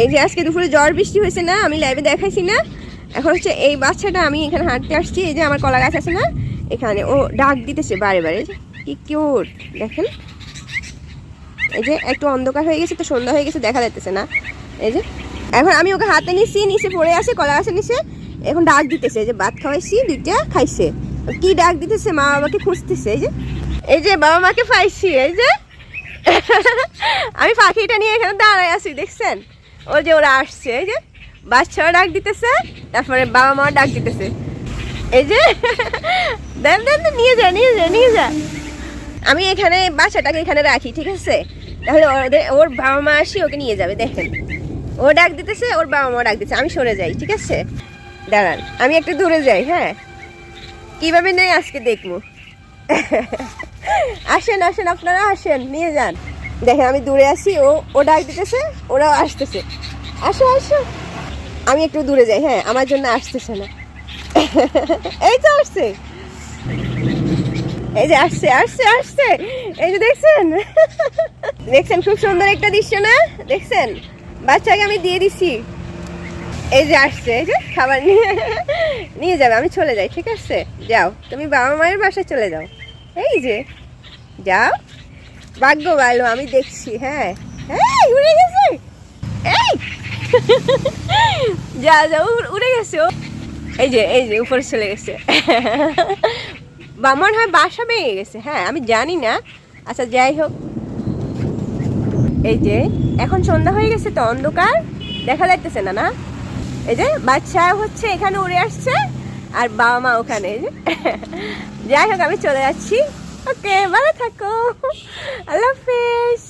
এই যে আজকে দুপুরে ঝড় বৃষ্টি হয়েছে না, আমি লাইভে দেখাইছি না। এখন হচ্ছে এই বাচ্চাটা আমি এখানে হাঁটতে আসছি, এই যে আমার কলা গাছ আছে না, এখানে। ও ডাক দিতেছে বারে বারে কি কিউট দেখেন। এই যে একটু অন্ধকার হয়ে গেছে, তো সন্ধ্যা হয়ে গেছে, দেখা যাইতেছে না। এই যে, এখন আমি ওকে হাতে নিছি, নিচে পড়ে আছে, কলা গাছের নিচে। এখন ডাক দিতেছে যে ভাত খাওয়াইছি, দুইটা খাইছে। কি ডাক দিতেছে, মা বাবাকে খুঁজতেছে, এই যে। এই যে বাবা মাকে পাইছি, এই যে। আমি পাখিটা নিয়ে এখানে দাঁড়ায় আছি, দেখছেন? ও যে ওরা আসছে, এই যে বাচ্চারা ডাক দিতেছে, তারপরে বাবা মা ডাক দিতেছে। এই যে দেন দেন, নিয়ে যা নিয়ে যা নিয়ে যা। আমি এখানে বাচ্চাটাকে এখানে রাখি, ঠিক আছে? তাহলে ওদের ওর বাবা মা আসি, ওকে নিয়ে যাবে, দেখেন। ও ডাক দিতেছে, ওর বাবা মা ডাক দিতেছে, আমি সরে যাই, ঠিক আছে? দাঁড়ান, আমি একটু দূরে যাই হ্যাঁ? কীভাবে নেই আজকে দেখব? আসেন আসেন, আপনারা আসেন, নিয়ে যান। দেখেন, আমি দূরে আছি, ও ও ডাক দিতেছে, ওরাও আসতেছে। আসো আসো। আমি একটু দূরে যাই হ্যাঁ আমার জন্য আসতেছে না। এই তো আসছে। এই যে আসছে আসছে আসছে। এই যে দেখছেন? দেখছেন, খুব সুন্দর একটা দৃশ্য না? দেখছেন? বাচ্চাকে আমি দিয়ে দিছি। এই যে আসছে, এই যে খাবার নিয়ে নিয়ে যাবে, আমি চলে যাই, ঠিক আছে? যাও, তুমি বাবা মায়ের বাসায় চলে যাও। এই যে, যাও। ভাগ্য ভালো, আমি দেখছি হ্যাঁ। এই, উড়ে গেছে। এই। যা যা, উড়- গেছে ও। এই যে এই যে, উপরে চলে গেছে। বা, মনে হয় বাসা ভেঙে গেছে হ্যাঁ আমি জানি না। আচ্ছা যাই হোক। এই যে, এখন সন্ধ্যা হয়ে গেছে তো, অন্ধকার। দেখা যাইতেছে না না? এই যে, বাচ্চা হচ্ছে, এখানে উড়ে আসছে, আর বাবা মা ওখানে যে। যাই হোক, আমি চলে যাচ্ছি। ওকে ভালো থাকো। আল্লাহ হাফেজ